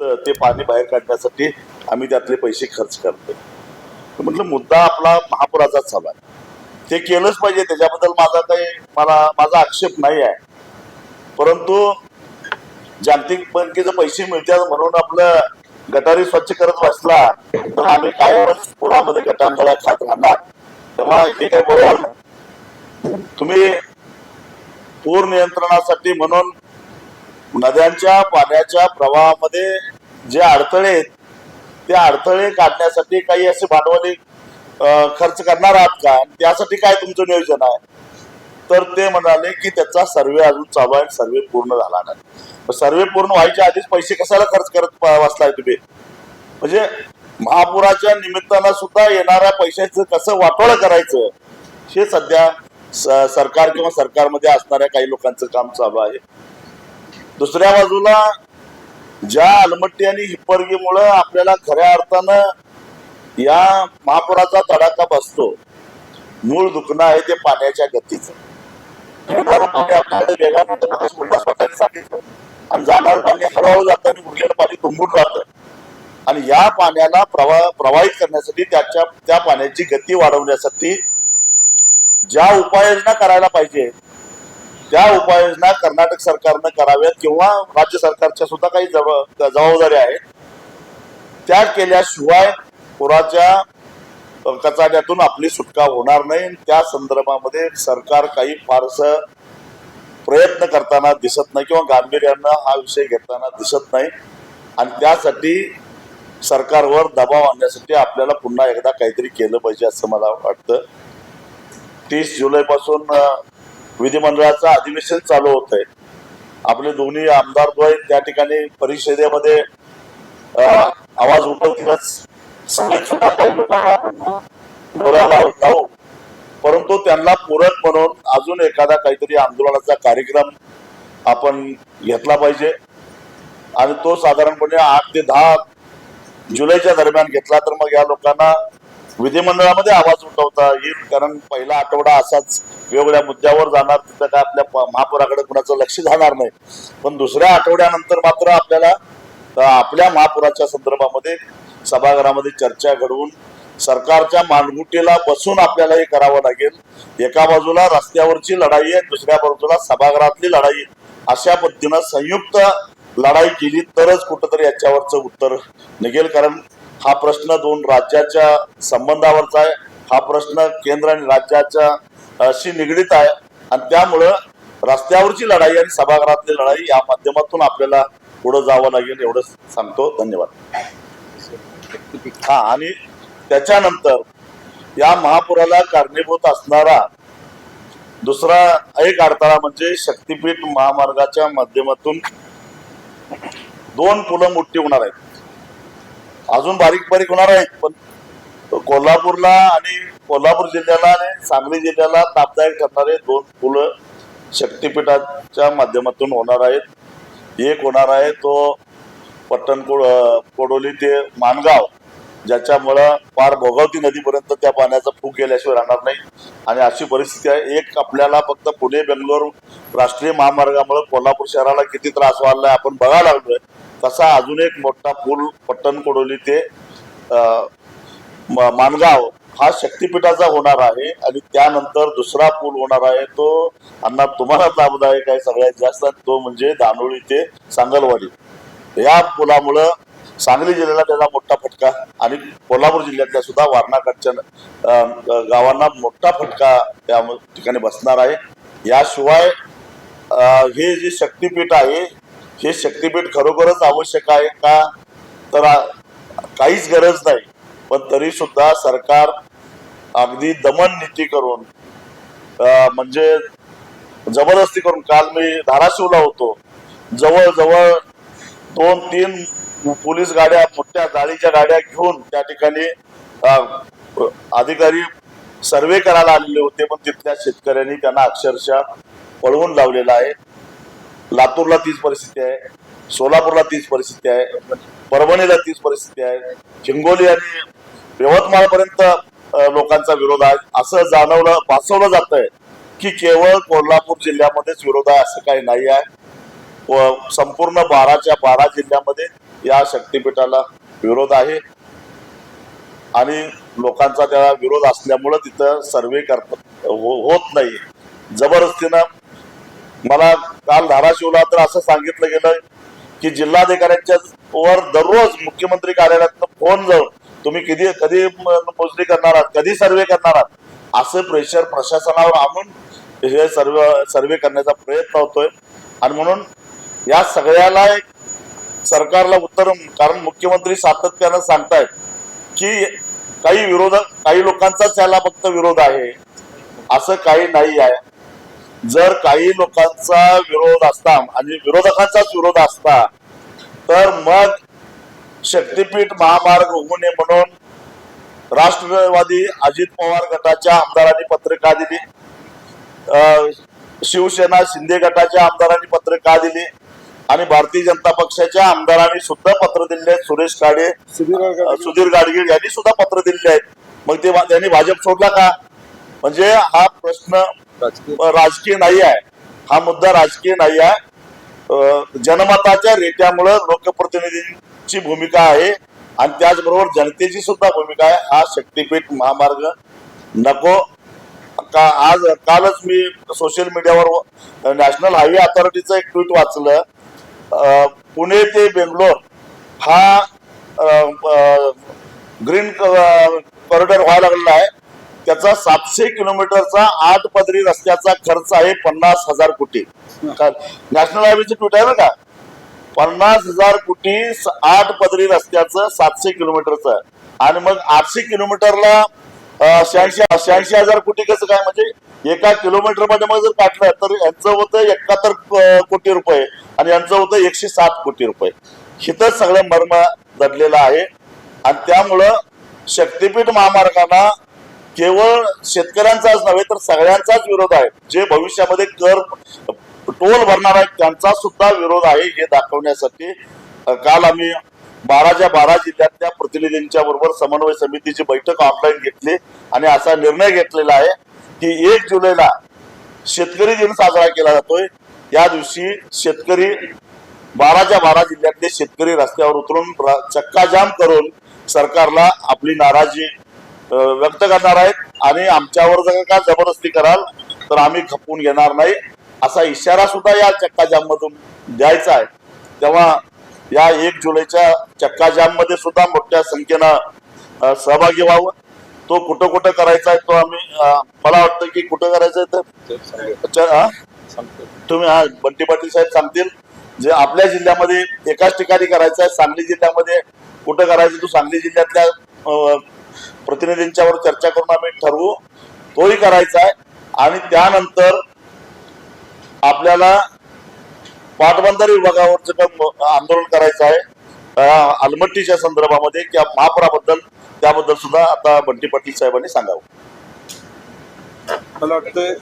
ते पाणी बाहेर काढण्यासाठी आम्ही त्यातले पैसे खर्च करतो म्हटलं मुद्दा आपला महापुराचाच झाला. ते केलंच पाहिजे त्याच्याबद्दल माझा काही मला माझा आक्षेप नाही आहे. परंतु जागतिक बँकेचे पैसे मिळतात म्हणून आपलं गटारी स्वच्छ करत बसला तर आम्ही काय पुरामध्ये गटांगळ्या खात राहणार. तेव्हा हे काय बोलणार? नाही. तुम्ही पूर नियंत्रणासाठी म्हणून नद्यांच्या पाण्याच्या प्रवाहामध्ये जे अडथळे आहेत ते अडथळे काढण्यासाठी काही असे भांडवली खर्च करणार आहात का? त्यासाठी काय तुमचं नियोजन आहे? तर ते म्हणाले की त्याचा सर्वे अजून चालू आहे सर्वे पूर्ण झाला नाही. सर्वे पूर्ण व्हायच्या आधीच पैसे कशाला खर्च करत वाचलाय तुम्ही? म्हणजे महापुराच्या निमित्तानं सुद्धा येणाऱ्या पैशाचं कसं वाटोळं करायचं? हे सध्या सरकार किंवा सरकारमध्ये असणाऱ्या काही लोकांचं काम चालू आहे. दुसऱ्या बाजूला ज्या अलमट्टी आणि हिप्परगीमुळं आपल्याला खऱ्या अर्थानं या महापुराचा तडाखा बसतो मूळ दुखणं आहे ते पाण्याच्या गतीचं. पाणी आणि जाणार पाणी हळूहळू जातं आणि उरलेलं पाणी तुंबून राहतं. आणि या पाण्याला प्रवाह प्रवाहित करण्यासाठी त्याच्या त्या पाण्याची गती वाढवण्यासाठी ज्या उपाययोजना करायला पाहिजे त्या उपाययोजना कर्नाटक सरकारनं कराव्यात किंवा राज्य सरकारच्या सुद्धा काही जबाब- जबाबदाऱ्या आहेत त्या केल्याशिवाय पुराच्या कचाट्यातून आपली सुटका होणार नाही. त्या संदर्भामध्ये सरकार काही फारस प्रयत्न करताना दिसत नाही किंवा गांभीर्यानं हा विषय घेताना दिसत नाही. आणि त्यासाठी सरकारवर दबाव आणण्यासाठी आपल्याला पुन्हा एकदा काहीतरी केलं पाहिजे असं मला वाटतं. तीस जुलैपासून विधिमंडळाचं अधिवेशन चालू होत आहे आपले दोन्ही आमदार द्वय त्या ठिकाणी परिषदेमध्ये आवाज उठवतीलच. परंतु त्यांना पूरक म्हणून अजून एखादा काहीतरी आंदोलनाचा कार्यक्रम आपण घेतला पाहिजे. आणि तो साधारणपणे आठ ते दहा जुलैच्या दरम्यान घेतला तर मग या लोकांना विधिमंडळामध्ये आवाज उठवता येईल कारण पहिला आठवडा असाच वेगवेगळ्या मुद्द्यावर जाणार तिथं काय आपल्या महापुराकडे कुणाचं लक्ष जाणार नाही पण दुसऱ्या आठवड्यानंतर मात्र आपल्याला आपल्या महापुराच्या संदर्भामध्ये सभागृहामध्ये चर्चा घडवून सरकारच्या मानगुटीला बसून आपल्याला हे करावं लागेल एका बाजूला रस्त्यावरची लढाई आहे दुसऱ्या बाजूला सभागृहातली लढाई आहे. अशा पद्धतीनं संयुक्त लढाई केली तरच कुठंतरी याच्यावरचं उत्तर निघेल कारण हा प्रश्न दोन राज्याच्या संबंधावरचा आहे. हा प्रश्न केंद्र आणि राज्याच्या अशी निगडीत आहे. आणि त्यामुळं रस्त्यावरची लढाई आणि सभागृहातली लढाई या माध्यमातून आपल्याला पुढे जावं लागेल एवढं सांगतो. धन्यवाद. हा आणि त्याच्यानंतर या महापुराला कारणीभूत असणारा दुसरा एक अडथळा म्हणजे शक्तीपीठ महामार्गाच्या माध्यमातून दोन पुलं मोठी होणार आहेत. अजून बारीक बारीक होणार आहेत पण कोल्हापूरला आणि कोल्हापूर जिल्ह्याला आणि सांगली जिल्ह्याला लाभदायक ठरणारे दोन पुलं शक्तीपीठाच्या माध्यमातून होणार आहेत. एक होणार आहे तो पट्टण कोडोली ते मानगाव ज्याच्यामुळं पार भोगावती नदीपर्यंत त्या पाण्याचा फूक गेल्याशिवाय राहणार नाही. आणि अशी परिस्थिती आहे. एक आपल्याला फक्त पुणे बेंगलोर राष्ट्रीय महामार्गामुळे कोल्हापूर शहराला किती त्रास व्हायला आपण बघायला लागलोय. तसा अजून एक मोठा पूल पट्टण कोडोली ते मानगाव हा शक्तीपीठाचा होणार आहे आणि त्यानंतर दुसरा पूल होणार आहे. तो अण्णा तुम्हाला लाभदायक आहे सगळ्यात जास्त. तो म्हणजे दानोळी ते सांगलवाडी. या पुलामुळं सांगली जिल्ह्याला त्याचा मोठा फटका आणि कोल्हापूर जिल्ह्यातल्या सुद्धा वारणाकडच्या गावांना मोठा फटका त्या ठिकाणी बसणार आहे. याशिवाय हे जे शक्तीपीठ आहे हे शक्तीपीठ खरोखरच आवश्यक आहे का? तर काहीच गरज नाही. पण तरी सुद्धा सरकार अगदी दमन नीती करून म्हणजे जबरदस्ती करून काल मी धाराशिवला होतो. जवळजवळ दोन तीन पोलीस गाड्या मोठ्या जाळीच्या गाड्या घेऊन त्या ठिकाणी अधिकारी सर्वे करायला आलेले होते पण तिथल्या शेतकऱ्यांनी त्यांना अक्षरशः पळवून लावलेला आहे. लातूरला तीच परिस्थिती आहे सोलापूरला तीच परिस्थिती आहे परभणीला तीच परिस्थिती आहे. हिंगोली आणि यवतमाळपर्यंत लोकांचा विरोध आहे. असं जाणवलं भासवलं जात आहे की केवळ कोल्हापूर जिल्ह्यामध्येच विरोध आहे असं काही नाही आहे. व संपूर्ण बाराच्या बारा जिल्ह्यामध्ये या शक्तीपीठाला विरोध आहे. आणि लोकांचा त्याला विरोध असल्यामुळं तिथं सर्वे करतात हो-, होत नाही. जबरदस्तीनं मला काल धाराशिवला तर असं सांगितलं गेलं की जिल्हाधिकाऱ्यांच्या वर दररोज मुख्यमंत्री कार्यालयात फोन जाऊन तुम्ही कधी कधी मोजणी करणार आहात? कधी सर्वे करणार आहात? असं प्रेशर प्रशासनावर आणून हे सर्व सर्वे करण्याचा प्रयत्न होतोय. आणि म्हणून या सगळ्याला एक सरकारला उत्तर कारण मुख्यमंत्री सातत्यानं सांगतायत की काही विरोध काही लोकांचाच याला फक्त विरोध आहे. असं काही नाही आहे. जर काही लोकांचा विरोध असता आणि विरोधकांचाच विरोध असता तर मग शक्तीपीठ महामार्ग होऊ नये म्हणून राष्ट्रवादी अजित पवार गटाच्या आमदारांनी पत्रिका दिली. अं, शिवसेना शिंदे गटाच्या आमदारांनी पत्रिका दिली. आणि भारतीय जनता पक्षाच्या आमदारांनी सुद्धा पत्र दिले आहेत. सुरेश काडे सुधीर गाडगीळ यांनी सुद्धा पत्र दिले आहेत. मग ते त्यांनी भाजप सोडला का? म्हणजे हा प्रश्न राजकीय. नाही आहे. हा मुद्दा राजकीय नाही आहे. जनमताच्या रेट्यामुळं लोकप्रतिनिधींची भूमिका आहे आणि त्याचबरोबर जनतेची सुद्धा भूमिका आहे. हा शक्तीपीठ महामार्ग नको. का आज कालच मी सोशल मीडियावर नॅशनल हायवे अथॉरिटीचं एक ट्विट वाचलं. पुणे ते बेंगलोर हा ग्रीन कॉरिडॉर व्हायला लागलेला आहे. त्याचा सातशे किलोमीटरचा आठ पदरी रस्त्याचा खर्च आहे पन्नास हजार कोटी. नॅशनल हायवेचे ट्विट आहे ना का? पन्नास हजार कोटी स- आठ पदरी रस्त्याचं सातशे किलोमीटरचं आणि मग आठशे किलोमीटरला शहाऐंशी शहाऐंशी हजार कोटी कसं काय? म्हणजे एका किलोमीटरमध्ये मग जर काढलं तर यांचं होतं एकाहत्तर कोटी रुपये आणि यांचं होतं एकशे सात कोटी रुपये. हिथं सगळं मर्म दडलेलं आहे. आणि त्यामुळं शक्तीपीठ महामार्गांना केवळ शेतकऱ्यांचाच नव्हे तर सगळ्यांचाच विरोध आहे. जे भविष्यामध्ये कर टोल भरणार आहेत त्यांचा सुद्धा विरोध आहे हे दाखवण्यासाठी काल आम्ही बाराच्या बारा जिल्ह्यातल्या प्रतिनिधींच्या बरोबर समन्वय समितीची बैठक ऑनलाईन घेतली आणि असा निर्णय घेतलेला आहे की एक जुलैला शेतकरी दिन साजरा केला जातोय. या दिवशी शेतकरी बाराच्या बारा जिल्ह्यातले शेतकरी रस्त्यावर उतरून चक्काजाम करून सरकारला आपली नाराजी व्यक्त करणार आहेत आणि आमच्यावर जर का जबरदस्ती कराल तर आम्ही खपवून घेणार नाही. असा इशारा सुद्धा या चक्काजाम मधून द्यायचा आहे. तेव्हा या एक जुलैच्या चक्काजाममध्ये सुद्धा मोठ्या संख्येनं सहभागी व्हावं. तो कुठं कुठं करायचा आहे तो आम्ही मला वाटतं की कुठं करायचं आहे तर तुम्ही हा बंटी पाटील साहेब सांगतील. जे आपल्या जिल्ह्यामध्ये एकाच ठिकाणी करायचं आहे सांगली जिल्ह्यामध्ये कुठं करायचं तो सांगली जिल्ह्यातल्या प्रतिनिधींच्यावर चर्चा करून आम्ही ठरवू. तोही करायचा आहे. आणि त्यानंतर आपल्याला पाटबंधारे विभागावरचं काम आंदोलन करायचं आहे. अलमट्टीच्या संदर्भामध्ये किंवा महापुराबद्दल त्याबद्दल सुद्धा आता बंटी पाटील साहेबांनी सांगावं. मला वाटतं